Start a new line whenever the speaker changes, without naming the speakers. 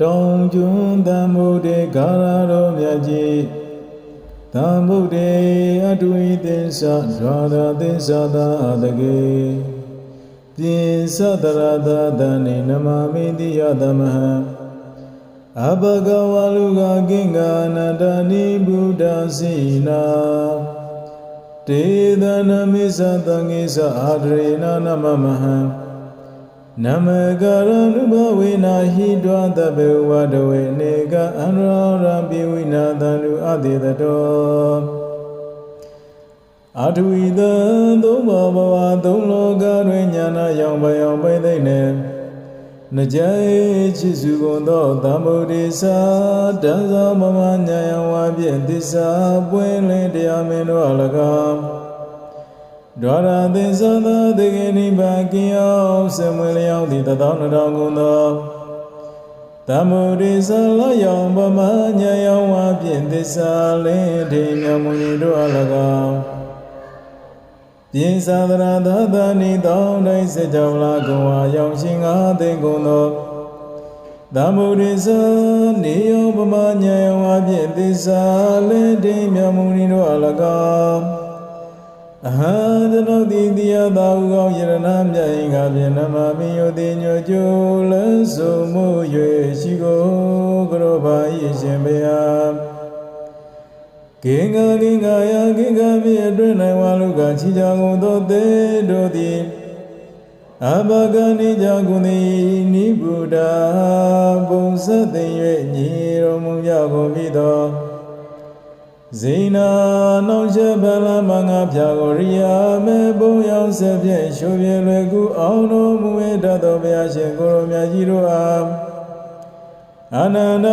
တောင်ကျွန်းတမ္မုဒေဂါရတော်မြတ်ကြီးတမ္မုဒေအတုဤသင်္ဆဒွါရသင်္ဆသာတကေပြင်သတရသာတဏိနမမိတိယသမဟံအဘဂဝလူကကိင်္ဂာနန္တနိဗုဒ္ဓစီနာတေသနမိသတံငိသအာဒရေနနမမဟံ နမကရဏုဘဝေနာဟိတွာတပေဝဒဝေနေကအန္ရောရပိဝိနာတန္တုအတေတတောအထုဤသံသုံးဘောဘဝသုံးလောကတွင်ညာနာရောင်ပယောင်ပိသိမ့်နေနကြဲချစ်စုကုန်သောသမ္ဗုဒ္ဓိသာတံသောမမညာယဝါဖြင့်သစ္စာပွင့်လင်းတရားမင်းတို့အလကား ဒွါရသင်္သသာတေကိနိဗ္ဗာန်ကိယောစမွေလျောင်းသည်တသောနှစ်ထောင်ကုန်သောသမုဒိသလယောင်ပမညာယောဝါဖြင့်သစ္စာလင်းထိမြတ်မွန်တို့အလကားပြင်သာသရသာသနိတောင်းတိုင်းစကြောလာကုံဝါရောင်ရှင်ငါသိင်ကုန်သောသမုဒိသနေယောပမညာယောဝါဖြင့်သစ္စာလင်းထိမြတ်မွန်တို့အလကား အဟံကျွန်ုပ်သည်တရားသာဟုကောင်းယရဏမြတ်ရင်ကဖြင့်နမမိယုတိညွကျိုးလဆုမှု၍ရှိကိုကရောပါ၏ရှင်ဘုရားကိင္ဂကိင္ဂယကိင္ဂမြေအတွင်း၌ဝါလူကချီကြကုန်သောသေတို့သည်အဘဂနိကြကုန်သည်နိဗ္ဗုဒ္ဓပုံစသိ၍ညီတော်မူကြကုန်ပြီသော ဇိနာနောင်ချက်ဗလမငါဖြာကိုရိယာမေဘုံရောက်ဆက်ဖြင့်ရှုပြေလွယ်ကူအောင်တော်မူ၏တတ်တော်ဘုရားရှင်ကိုရောမြတ်ကြီးတို့အားအနန္တ